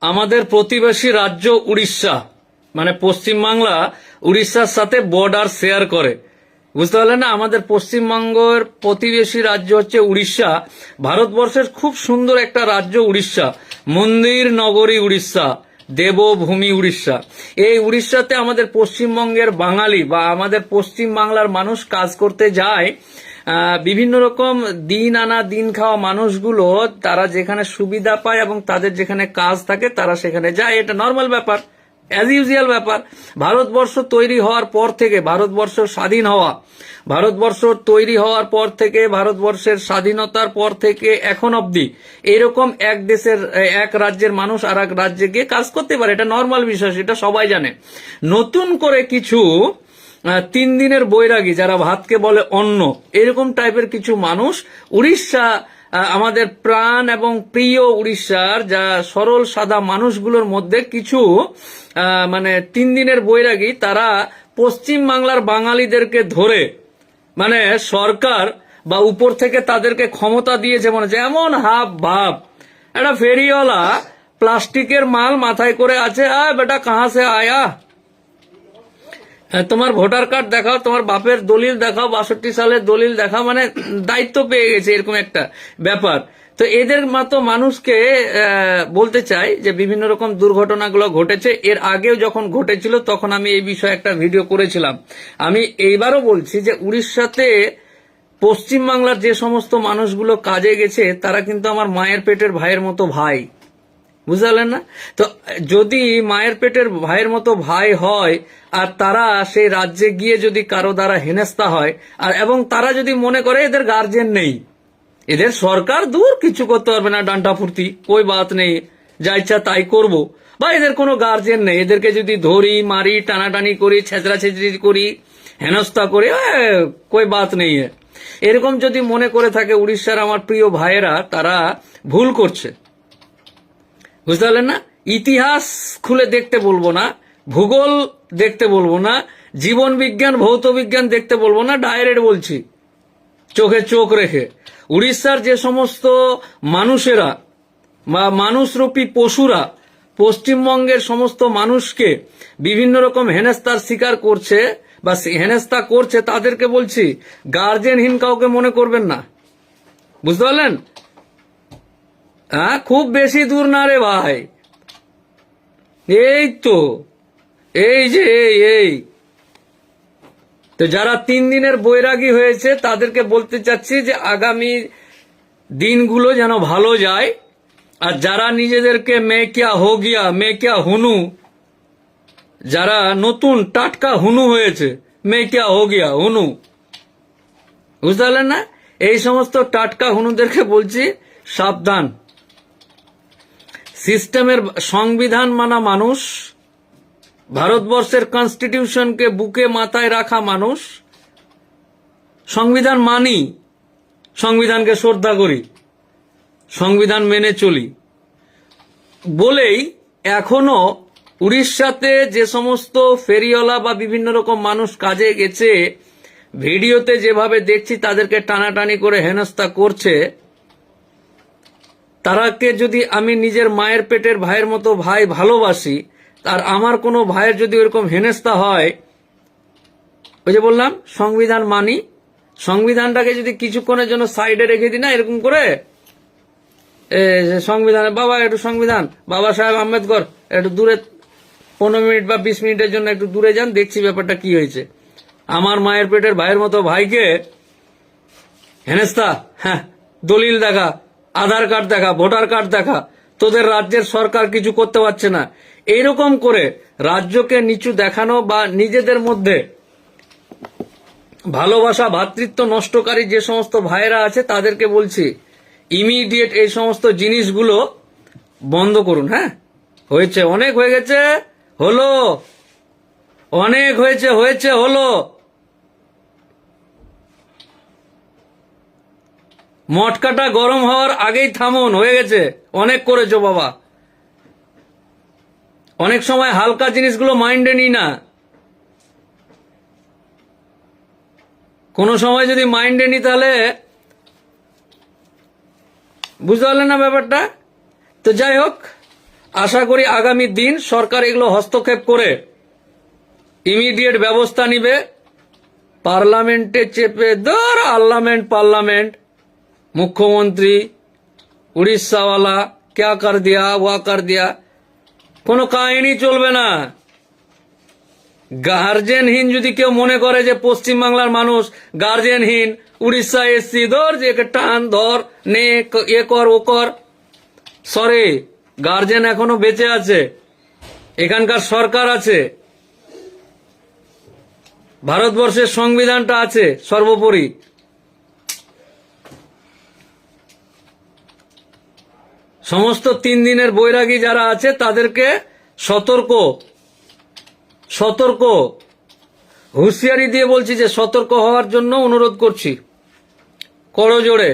আমাদের প্রতিবেশী রাজ্য উড়িষ্যা মানে পশ্চিমবাংলা উড়িষ্যার সাথে বর্ডার শেয়ার করে। বুঝতে পারলেন না? আমাদের পশ্চিমবঙ্গের প্রতিবেশী রাজ্য হচ্ছে উড়িষ্যা। ভারতবর্ষের খুব সুন্দর একটা রাজ্য উড়িষ্যা। মন্দির নগরী উড়িষ্যা, দেবভূমি উড়িষ্যা। এই উড়িষ্যাতে আমাদের পশ্চিমবঙ্গের বাঙালি বা আমাদের পশ্চিম বাংলার মানুষ কাজ করতে যায় বিভিন্ন রকম দিন আনা, দিন খাওয়া মানুষগুলো, তারা যেখানে সুবিধা পায় এবং তাদের যেখানে কাজ থাকে, তারা সেখানে যায়। এটা নর্মাল ব্যাপার অ্যাজ ইউজুয়াল ব্যাপার। ভারতবর্ষ তৈরি হওয়ার পর থেকে, ভারতবর্ষ স্বাধীন হওয়া, ভারতবর্ষ তৈরি হওয়ার পর থেকে, ভারতবর্ষের স্বাধীনতার পর থেকে এখন অবধি, এরকম এক দেশের, এক রাজ্যের মানুষ আর এক রাজ্যে গিয়ে কাজ করতে পারে। এটা নর্মাল বিষয়, সেটা সবাই জানে। নতুন করে কিছু তিন দিনের বৈরাগী, যারা ভাতকে বলে অন্ন। এরকম টাইপের কিছু মানুষ উড়িষ্যা আমাদের প্রাণ এবং প্রিয় উড়িষ্যার, যা সরল সাদা মানুষগুলোর মধ্যে কিছু মানে তিন দিনের বৈরাগী, তারা পশ্চিম বাংলার বাঙালিদেরকে ধরে মানে সরকার বা উপর থেকে তাদেরকে ক্ষমতা দিয়েছে মানে যেমন হাব ভাব। একটা ফেরিওয়ালা প্লাস্টিকের মাল মাথায় করে আছে আ বেটা, কাহা সে আয়া? হ্যাঁ, তোমার ভোটার কার্ড দেখাও তোমার বাপের দলিল দেখাও বাষট্টি সালের দলিল দেখাও মানে দায়িত্ব পেয়ে গেছে এরকম একটা ব্যাপার। তো এদের মতো মানুষকে বলতে চাই যে বিভিন্ন রকম দুর্ঘটনাগুলো ঘটেছে এর আগেও যখন ঘটেছিল তখন আমি এই বিষয়ে একটা ভিডিও করেছিলাম। আমি এইবারও বলছি যে উড়িষ্যাতে পশ্চিমবাংলার যে সমস্ত মানুষগুলো কাজে গেছে তারা কিন্তু আমার মায়ের পেটের ভাইয়ের মতো ভাই। বুঝতে না? তো যদি মায়ের পেটের ভাইয়ের মতো ভাই হয়, আর তারা সেই রাজ্যে গিয়ে যদি কারও দ্বারা হেনস্তা হয়, আর এবং তারা যদি মনে করে এদের গার্জেন নেই, এদের সরকার দূর কিছু করতে পারবে না ডান্টা ফুর্তি কই বাত নেই, যা ইচ্ছা তাই করব। বা এদের কোনো গার্জেন নেই, এদেরকে যদি ধরি, মারি, টানাটানি করি ছেঁচড়া ছেঁচড়ি করি, হেনস্থা করি কই বাত নেই। এরকম যদি মনে করে থাকে উড়িষ্যার আমার প্রিয় ভাইয়েরা, তারা ভুল করছে। বুঝতে পারলেন না? ইতিহাস খুলে দেখতে বলব না, ভূগোল দেখতে বলব না, জীবন বিজ্ঞান, ভৌত বিজ্ঞান দেখতে বলব না, ডাইরেক্ট বলছি। চোখে চোখ রেখে। উড়িষ্যার যে সমস্ত মানুষেরা বা মানুষরূপী পশুরা পশ্চিমবঙ্গের সমস্ত মানুষকে বিভিন্ন রকম হেনস্তার শিকার করছে বা হেনস্তা করছে, তাদেরকে বলছি গার্জেনহীন কাউকে মনে করবেন না। বুঝতে পারলেন? হ্যাঁ খুব বেশি দূর না রে ভাই। এই তো, এই যে, এই এই। তো যারা তিন দিনের বৈরাগী হয়েছে, তাদেরকে বলতে চাচ্ছি যে আগামী দিনগুলো যেন ভালো যায়। আর যারা নিজেদেরকে মে কিয়া হো গিয়া মে কিয়া হুনু, যারা নতুন টাটকা হুনু হয়েছে মে কিয়া হো গিয়া হুনু। বুঝতে পারলেন না? এই সমস্ত টাটকা হুনুদেরকে বলছি, সাবধান। সিস্টেমের সংবিধান মানা মানুষ, ভারতবর্ষের কনস্টিটিউশনকে বুকে মাথায় রাখা মানুষ, সংবিধান মানি, সংবিধানকে শ্রদ্ধা করি, সংবিধান মেনে চলি। বলেই এখনও উড়িষ্যাতে যে সমস্ত ফেরিওয়ালা বা বিভিন্ন রকম মানুষ কাজে গেছে, ভিডিওতে যেভাবে দেখছি তাদেরকে টানাটানি করে হেনস্থা করছে তারাকে যদি আমি নিজের মায়ের পেটের ভাইয়ের মতো ভাই ভালোবাসি, আর আমার কোনো ভাইয়ের যদি ওরকম হেনেস্তা হয়, ওই যে বললাম, সংবিধান মানি, সংবিধানটাকে যদি কিছুক্ষণের জন্য সাইডে রেখে দিই না, এরকম করে সংবিধান, বাবা, একটু সংবিধান, বাবা সাহেব আম্বেদকর, একটু দূরে, পনেরো মিনিট বা বিশ মিনিটের জন্য একটু দূরে যান, দেখছি ব্যাপারটা কি হয়েছে। আমার মায়ের পেটের ভাইয়ের মতো ভাইকে হেনেস্তা হ্যাঁ দলিল দেখা আধার কার্ড দেখা, ভোটার কার্ড দেখা, তোদের রাজ্যের সরকার কিছু করতে পারছে না। এইরকম করে রাজ্যকে নিচু দেখানো বা নিজেদের মধ্যে ভালোবাসা, ভাতৃত্ব নষ্টকারী যে সমস্ত ভাইয়েরা আছে, তাদেরকে বলছি ইমিডিয়েট এই সমস্ত জিনিসগুলো বন্ধ করুন হ্যাঁ? হয়েছে, অনেক হয়ে গেছে, হলো। অনেক হয়েছে হয়েছে, হলো। মটকাটা গরম হওয়ার আগেই থামুন, হয়ে গেছে। অনেক করেছ বাবা। অনেক সময় হালকা জিনিসগুলো মাইন্ডে নিই না। কোনো সময় যদি মাইন্ডে নিই তাহলে বুঝতে পারলেন না ব্যাপারটা? তো যাই হোক, আশা করি আগামী দিন সরকার এগুলো হস্তক্ষেপ করে ইমিডিয়েট ব্যবস্থা নিবে। পার্লামেন্টে চেপে ধর আর্লামেন্ট পার্লামেন্ট। মুখ্যমন্ত্রী, উড়িষ্যাওয়ালা, ক্যা কর দিয়া, ওয়া কর দিয়া, কোনো কাহিনী চলবে না। গার্জেনহীন যদি কেউ মনে করে যে পশ্চিমবাংলার মানুষ গার্জেনহীন উড়িষ্যা এসছি, ধর যে টান, ধর, নে এ কর, ও কর। সরি গার্জেন এখনও বেঁচে আছে। এখানকার সরকার আছে। ভারতবর্ষের সংবিধানটা আছে, সর্বোপরি। সমস্ত তিন দিনের বৈরাগী যারা আছে, তাদেরকে সতর্ক সতর্ক, হুঁশিয়ারি দিয়ে বলছি যে সতর্ক হওয়ার জন্য অনুরোধ করছি। করো জোরে।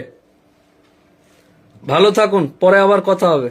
ভালো থাকুন, পরে আবার কথা হবে।